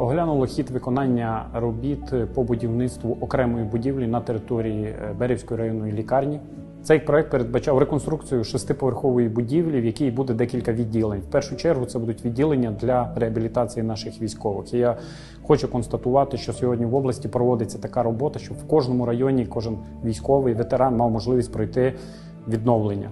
розглянуло хід виконання робіт по будівництву окремої будівлі на території е, Берівської районної лікарні. Цей проект передбачав реконструкцію шестиповерхової будівлі, в якій буде декілька відділень. В першу чергу це будуть відділення для реабілітації наших військових. І я хочу констатувати, що сьогодні в області проводиться така робота, щоб в кожному районі кожен військовий ветеран мав можливість пройти відновлення.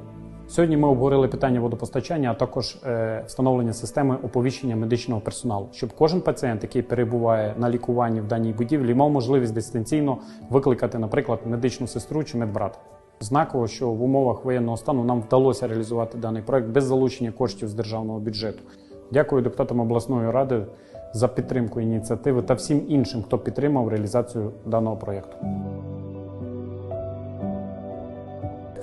Сьогодні ми обговорили питання водопостачання, а також е, встановлення системи оповіщення медичного персоналу, щоб кожен пацієнт, який перебуває на лікуванні в даній будівлі, мав можливість дистанційно викликати, наприклад, медичну сестру чи медбрата. Знаково, що в умовах воєнного стану нам вдалося реалізувати даний проект без залучення коштів з державного бюджету. Дякую депутатам обласної ради за підтримку ініціативи та всім іншим, хто підтримав реалізацію даного проєкту.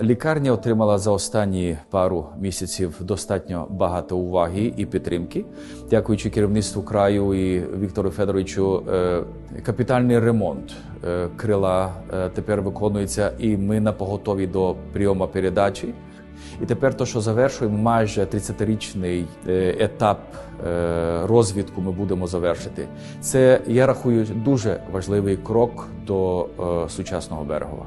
Лікарня отримала за останні пару місяців достатньо багато уваги і підтримки. Дякуючи керівництву краю і Віктору Федоровичу, е, капітальний ремонт е, крила е, тепер виконується, і ми на поготові до прийому передачі. І тепер, то, що завершуємо, майже 30-річний е, етап розвідку ми будемо завершити. Це я рахую дуже важливий крок до сучасного берегова.